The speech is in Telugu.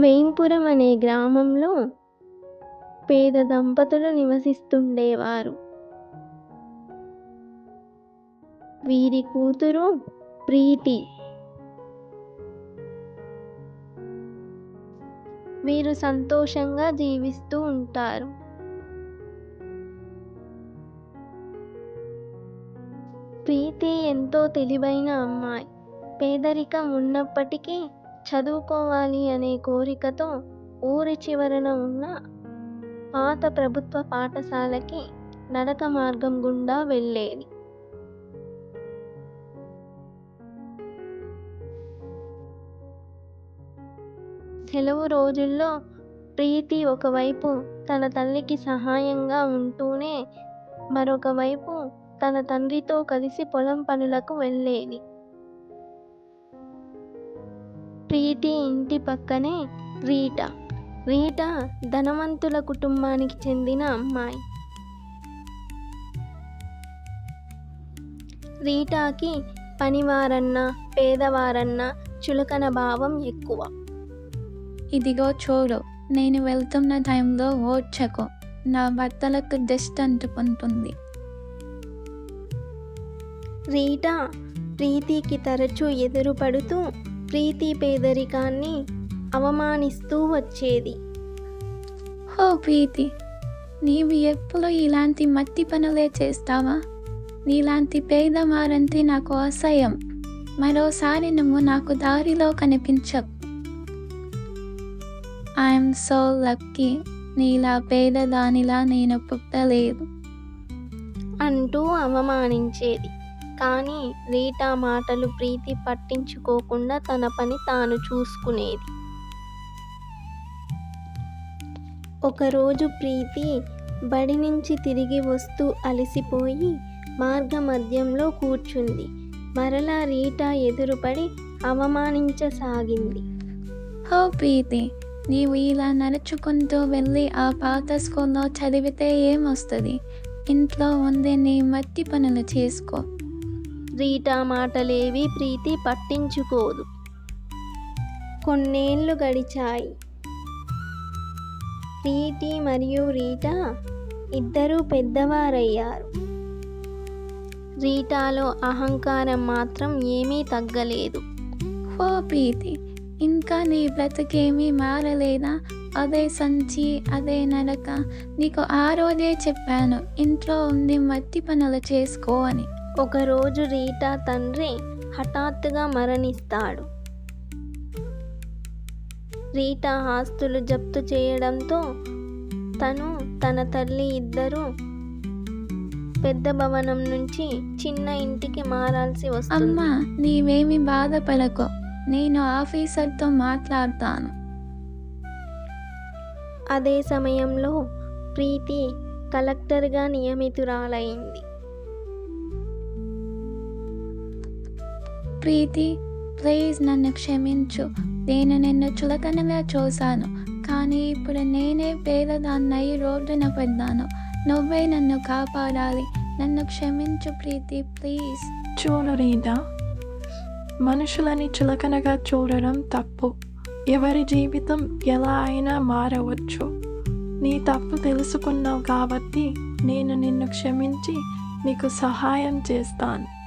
వేంపురం అనే గ్రామంలో పేద దంపతులు నివసిస్తుండేవారు. వీరి కూతురు ప్రీతి. వీరు సంతోషంగా జీవిస్తూ ఉంటారు. ప్రీతి ఎంతో తెలివైన అమ్మాయి. పేదరికం ఉన్నప్పటికీ చదువుకోవాలి అనే కోరికతో ఊరి చివరన ఉన్న పాత ప్రభుత్వ పాఠశాలకి నడక మార్గం గుండా వెళ్ళేది. సెలవు రోజుల్లో ప్రీతి ఒకవైపు తన తల్లికి సహాయంగా ఉంటూనే మరొకవైపు తన తండ్రితో కలిసి పొలం పనులకు వెళ్ళేది. ప్రీతి ఇంటి పక్కనే రీటా. రీటా ధనవంతుల కుటుంబానికి చెందిన అమ్మాయి. రీటాకి పనివారన్నా పేదవారన్నా చులకన భావం ఎక్కువ. ఇదిగో చూడు నేను వెళ్తున్న టైంలో ఓడ్చకు నా బట్టలకు డస్ట్ అంటుకుంటుంది. రీటా ప్రీతికి తరచూ ఎదురుపడుతూ ప్రీతి పేదరికాన్ని అవమానిస్తూ వచ్చేది. హో ప్రీతి నీవు ఎప్పుడు ఇలాంటి మట్టి పనులే చేస్తావా? నీలాంటి పేదవారంటే నాకు అసహ్యం. మరోసారి నువ్వు నాకు దారిలో కనిపించవు ఐఎమ్ సో లక్కీ నీలా పేదదానిలా నేను పుట్టలేదు. అంటూ అవమానించేది. కానీ రీటా మాటలు ప్రీతి పట్టించుకోకుండా తన పని తాను చూసుకునేది. ఒకరోజు ప్రీతి బడి నుంచి తిరిగి వస్తూ అలసిపోయి మార్గ మధ్యంలో కూర్చుంది. మరలా రీటా ఎదురుపడి అవమానించసాగింది. హో ప్రీతి నీవు ఇలా నడుచుకుంటూ వెళ్ళి ఆ పాత స్కూల్లో చదివితే ఏమొస్తుంది? ఇంట్లో ఉండే నీ మట్టి పనులు చేసుకో. రీటా మాటలేవి ప్రీతి పట్టించుకోదు. కొన్నేళ్ళు గడిచాయి. ప్రీతి మరియు రీటా ఇద్దరూ పెద్దవారయ్యారు. రీటాలో అహంకారం మాత్రం ఏమీ తగ్గలేదు. హో ప్రీతి ఇంకా నీ బ్రతికేమీ మారలేదా? అదే సంచి అదే నడక నీకు ఆ రోజే చెప్పాను ఇంట్లో ఉండి మట్టి పనులు చేసుకో అని. ఒకరోజు రీటా తండ్రి హఠాత్తుగా మరణిస్తాడు. రీటా ఆస్తులు జప్తు చేయడంతో తను తన తల్లి ఇద్దరు పెద్ద భవనం నుంచి చిన్న ఇంటికి మారాల్సి వస్తుంది. అమ్మా నీవేమి బాధపడకో. నేను ఆఫీసర్తో మాట్లాడతాను. అదే సమయంలో ప్రీతి కలెక్టర్గా నియమితురాలైంది. ప్రీతి ప్లీజ్ నన్ను క్షమించు. నేను నిన్ను చులకనగా చూశాను. కానీ ఇప్పుడు నేనే పేదదాన్నై రోడ్డున పడ్డాను. నువ్వే నన్ను కాపాడాలి. నన్ను క్షమించు ప్రీతి ప్లీజ్ చూడు రీదా మనుషులని చులకనగా చూడడం తప్పు. ఎవరి జీవితం ఎలా అయినా మారవచ్చు. నీ తప్పు తెలుసుకున్నావు కాబట్టి నేను నిన్ను క్షమించి నీకు సహాయం చేస్తాను.